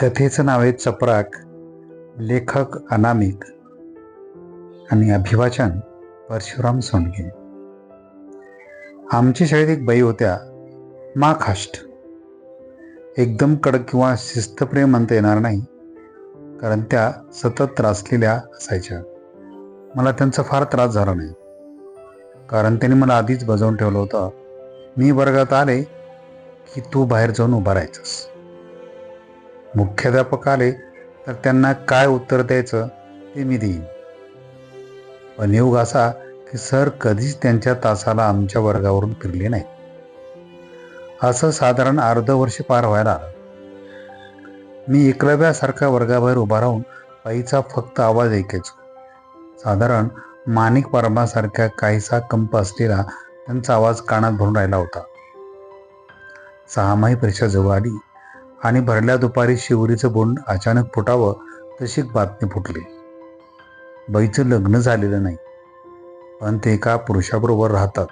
कथेचं नाव आहे चपराक लेखक अनामिक आणि अभिवाचन परशुराम सोनगे. आमच्या शाळेत एक बाई होत्या मा खाष्ट. एकदम कडक किंवा शिस्तप्रेम म्हणता येणार नाही कारण त्या सतत त्रासलेल्या असायच्या. मला त्यांचा फार त्रास झाला नाही कारण त्यांनी मला आधीच बजावून ठेवलं होतं. मी वर्गात आले की तू बाहेर जाऊन उभा राहायचंस. मुख्याध्यापक आले तर त्यांना काय उत्तर द्यायचं ते मी देईन. पण योग असा की सर कधीच त्यांच्या तासाला आमच्या वर्गावरून फिरले नाही असं साधारण अर्ध वर्ष पार व्हायला आलं. मी एकलव्यासारख्या वर्गाबाहेर उभा राहून पायीचा फक्त आवाज ऐकायचो. साधारण माणिक परमासारख्या काहीसा कंप असलेला त्यांचा आवाज कानात भरून राहिला होता. सहामाही परीक्षा जवळ आली. आणि भरल्या दुपारी शिवरीचं बोंड अचानक फुटावं तशी बातमी फुटली. बाईचं लग्न झालेलं नाही पण ते एका पुरुषाबरोबर राहतात.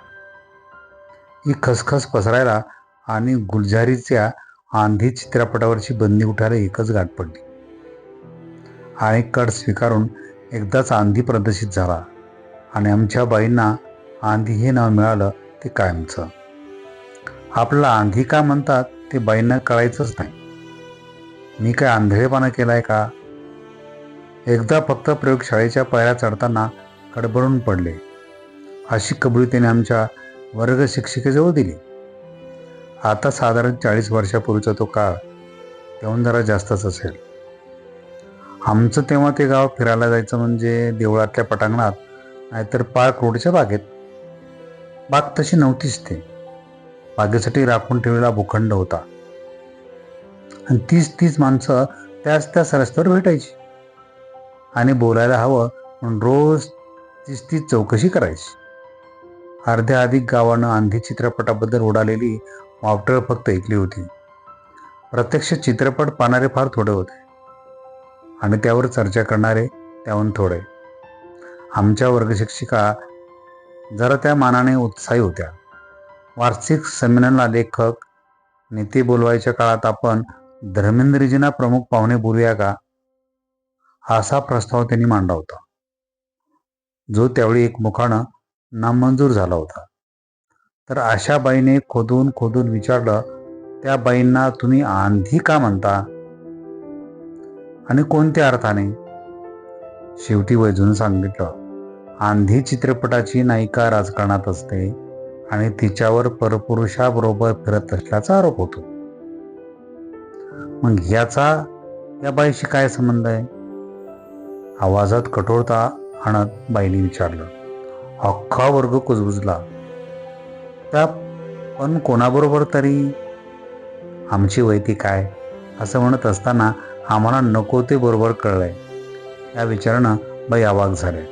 ही खसखस पसरायला आणि गुलजारीच्या आंधी चित्रपटावरची बंदी उठायला एकच गाठ पडली. आणि कट स्वीकारून एकदाच आंधी प्रदर्शित झाला आणि आमच्या बाईंना आंधी हे नाव मिळालं ते कायमचं. आपलं आंधी का म्हणतात ते बाईंना कळायचंच नाही. मी काय आंधळेपणा केलाय का? एकदा फक्त प्रयोगशाळेच्या पायऱ्या चढताना कडबडून पडले. अशी कबुली त्याने आमच्या वर्ग शिक्षिकेजवळ दिली. आता साधारण चाळीस वर्षापूर्वीचा तो काळ तेव्हा जरा जास्तच असेल. आमचं तेव्हा ते गाव फिरायला जायचं म्हणजे देवळातल्या पटांगणात नाहीतर पार्क रोडच्या बागेत. बाग तशी नव्हतीच ते. बागेसाठी राखून ठेवलेला भूखंड होता. आणि तीच तीच माणसं त्याच त्याच रस्त्यावर भेटायची. आणि बोलायला हवं म्हणून रोज तीच तीच चौकशी करायची. अर्ध्या अधिक गावानं आंधी चित्रपटाबद्दल उडालेली मावटळ फक्त ऐकली होती. प्रत्यक्ष चित्रपट पाहणारे फार थोडे होते. आणि त्यावर चर्चा करणारे त्याहून थोडे. आमच्या वर्गशिक्षिका जरा त्या मानाने उत्साही होत्या. वार्षिक संमेलनाला लेखक नेते बोलवायच्या काळात आपण धर्मेंद्रजींना प्रमुख पाहुणे बोलूया का? असा प्रस्ताव त्यांनी मांडला होता. जो त्यावेळी एक मुखानं नामंजूर झाला होता. तर अशा बाईने खोदून खोदून विचारलं त्या बाईंना तुम्ही आंधी का म्हणता? आणि कोणत्या अर्थाने? शेवटी वैजून सांगितलं आंधी चित्रपटाची नायिका राजकारणात असते आणि तिच्यावर परपुरुषाबरोबर फिरत असल्याचा आरोप होतो. मग याचा या बाईशी काय संबंध आहे? आवाजात कठोरता आणत बाईने विचारलं. अख्खा वर्ग कुजबुजला. त्या पण कोणाबरोबर तरी? आमची वैती काय? असं म्हणत असताना आम्हाला नको ते बरोबर कळलंय. या विचारानं बाई अवाक झाले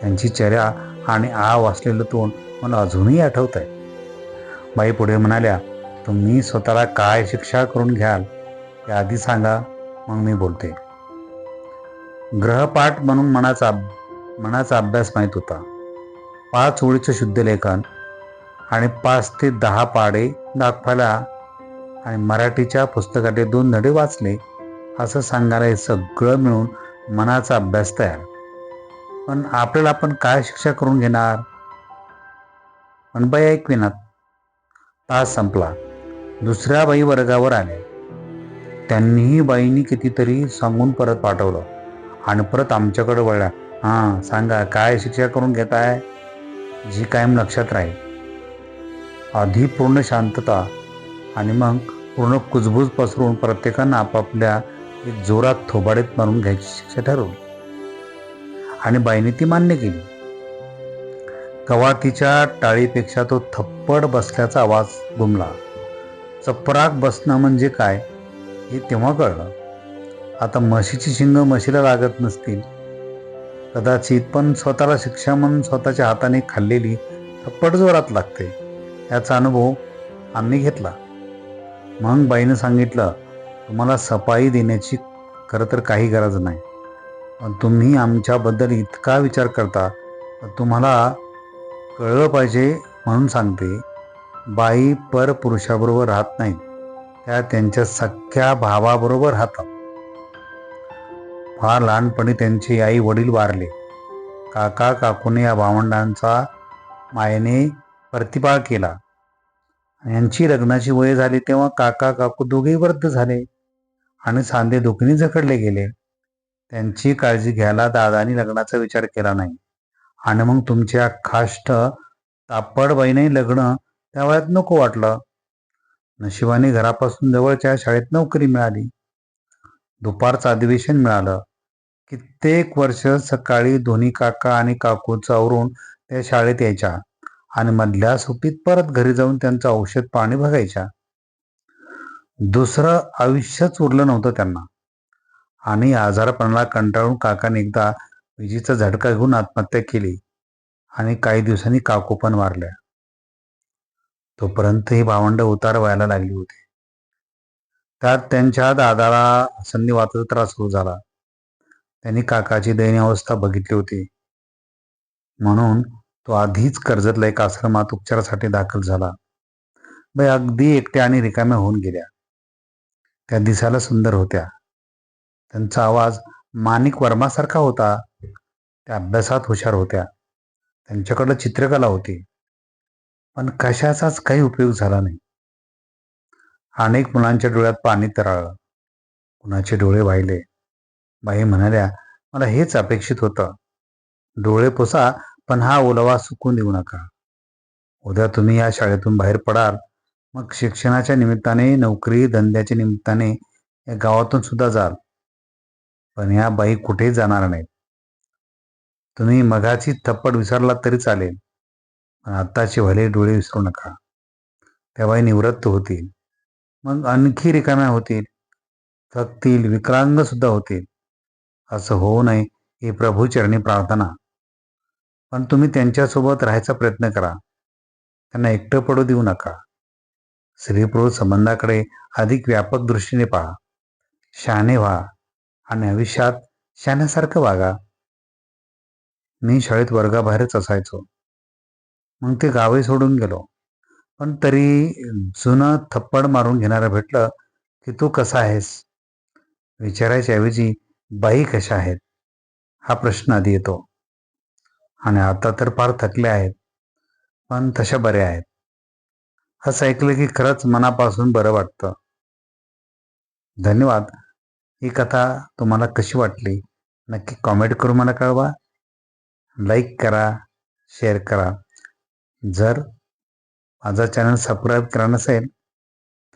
त्यांची चर्या आणि आ वाचलेलं तोंड मला अजूनही आठवत आहे बाई पुढे म्हणाल्या तुम्ही स्वतःला काय शिक्षा करून घ्याल ते आधी सांगा मग मी बोलते. ग्रहपाठ म्हणून मनाचा मनाचा अभ्यास माहीत होता. पाच ओळीचं शुद्धलेखन आणि पाच ते दहा पाडे दाखवायला आणि मराठीच्या पुस्तकातले दोन धडे वाचले असं सांगायला हे सगळं मिळून मनाचा अभ्यास तयार. पण आपल्याला आपण काय शिक्षा करून घेणार? पण बाई ऐकविनात तास संपला. दुसऱ्या बाई वर्गावर आले. त्यांनीही बाईंनी कितीतरी सांगून परत पाठवलं. आणि परत आमच्याकडे वळल्या. हां सांगा काय शिक्षा करून घेताय? जी कायम लक्षात राहील. आधी पूर्ण शांतता आणि मग पूर्ण कुजबूज पसरून प्रत्येकानं आपापल्या एक जोरात थोबाडीत मारून घ्यायची शिक्षा ठरवली. आणि बाईने ती मान्य केली. कवातीच्या टाळीपेक्षा तो थप्पड बसल्याचा आवाज गुमला. चपराक बसणं म्हणजे काय हे तेव्हा कळलं. आता म्हशीची शिंग म्हशीला लागत नसतील. कदाचित पण स्वतःला शिक्षा म्हणून स्वतःच्या हाताने खाल्लेली थप्पड जोरात लागते. याचा अनुभव आम्ही घेतला. मग बाईनं सांगितलं तुम्हाला सफाई देण्याची खरं तर काही गरज नाही. पण तुम्ही आमच्याबद्दल इतका विचार करता तुम्हाला कळलं पाहिजे म्हणून सांगते. बाई पर पुरुषाबरोबर राहत नाहीत त्या त्यांच्या सख्या भावाबरोबर राहतात. फार लहानपणी त्यांचे आई वडील वारले. काका काकूने या भावंडांचा मायेने प्रतिपाळ केला. यांची लग्नाची वय झाली तेव्हा काका काकू दोघेही वृद्ध झाले आणि सांधे दुखीने जखडले गेले. त्यांची काळजी घ्यायला दादानी लग्नाचा विचार केला नाही. आणि मग तुमच्या खाष्ट तापडबाईने लग्न त्या वयात नको वाटलं. नशिबाने घरापासून जवळच्या शाळेत नोकरी मिळाली. दुपारचं अधिवेशन मिळालं. कित्येक वर्ष सकाळी दोन्ही काका आणि काकू चावरून त्या शाळेत यायच्या आणि मधल्या सुट्टीत परत घरी जाऊन त्यांचं औषध पाणी बघायच्या. दुसरं आयुष्यच उरलं नव्हतं त्यांना. आणि आजारपणाला कंटाळून काकाने एकदा विजेचा झटका घेऊन आत्महत्या केली. आणि काही दिवसांनी काकू पण वारल्या. तोपर्यंत ही भावंड उतार व्हायला लागली होती. त्यात त्यांच्या दादाला संधिवाताचा त्रास सुरू झाला. त्यांनी काकाची दयनीय अवस्था बघितली होती. म्हणून तो आधीच कर्जतला एक आश्रमात उपचारासाठी दाखल झाला. बाई अगदी एकट्या आणि रिकाम्या होऊन गेल्या. त्या दिसायला सुंदर होत्या. त्यांचा आवाज माणिक वर्मासारखा होता. त्या अभ्यासात हुशार होत्या. त्यांच्याकडं चित्रकला होती. पण कशाचाच काही उपयोग झाला नाही. अनेक मुलांच्या डोळ्यात पाणी तरळलं. कुणाचे डोळे वाहिले? बाई म्हणाल्या मला हेच अपेक्षित होतं. डोळे पुसा पण हा ओलावा सुकून देऊ नका. उद्या तुम्ही या शाळेतून बाहेर पडाल. मग शिक्षणाच्या निमित्ताने नोकरी धंद्याच्या निमित्ताने या गावातून सुद्धा जाल. पण या बाई कुठेही जाणार नाहीत? तुम्ही मगाची थप्पड विसरलात तरी चालेल. पण आत्ताचे भले डोळे विसरू नका. तेव्हाही निवृत्त होतील. मग आणखी रिकाम्या होतील. थकतील विकलांग सुद्धा होतील. असं होऊ नये ही प्रभूचरणी प्रार्थना. पण तुम्ही त्यांच्यासोबत राहायचा प्रयत्न करा. त्यांना एकटं पडू देऊ नका. स्त्री पुरुष संबंधाकडे अधिक व्यापक दृष्टीने पहा. शहाणे व्हा आणि आयुष्यात शहाण्यासारखं वागा. मी शाळेत वर्गाबाहेरच असायचो. मग ते गावे सोडून गेलो. पण तरी जुनं थप्पड मारून घेणारं भेटलं की तू कसा आहेस? विचारायच्या ऐवजी बाई कशा आहेत? हा प्रश्न आधी येतो. आणि आता तर फार थकले आहेत. पण तशा बऱ्या आहेत. असं ऐकलं की खरंच मनापासून बरं वाटतं. धन्यवाद. ही कथा तुम्हाला कशी वाटली? नक्की कॉमेंट करून मला कळवा. लाईक करा शेअर करा. जर माझा चॅनल सबस्क्राईब करा नसेल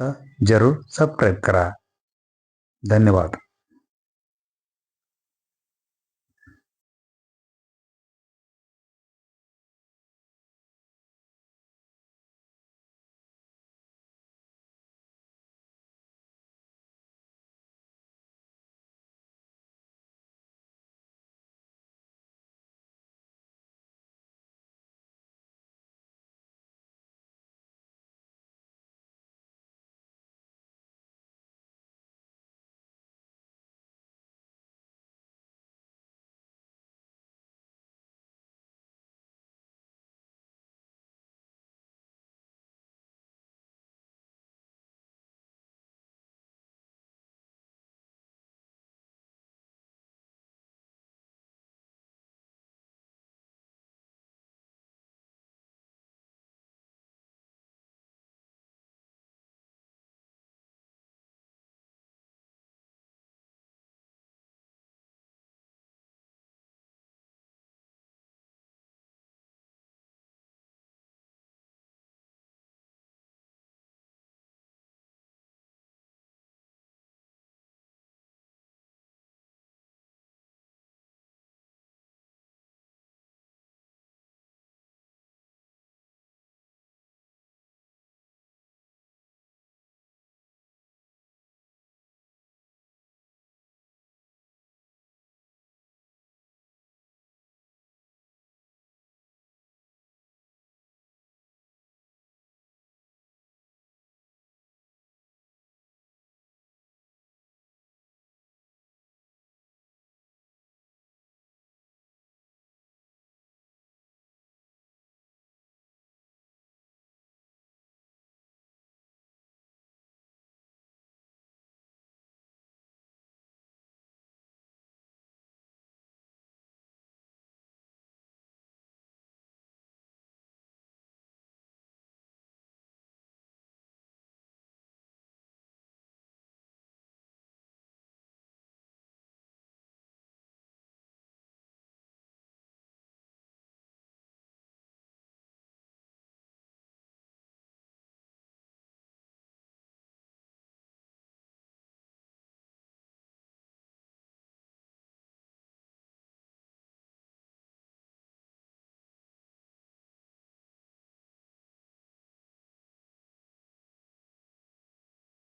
तर जरूर सबस्क्राईब करा. धन्यवाद.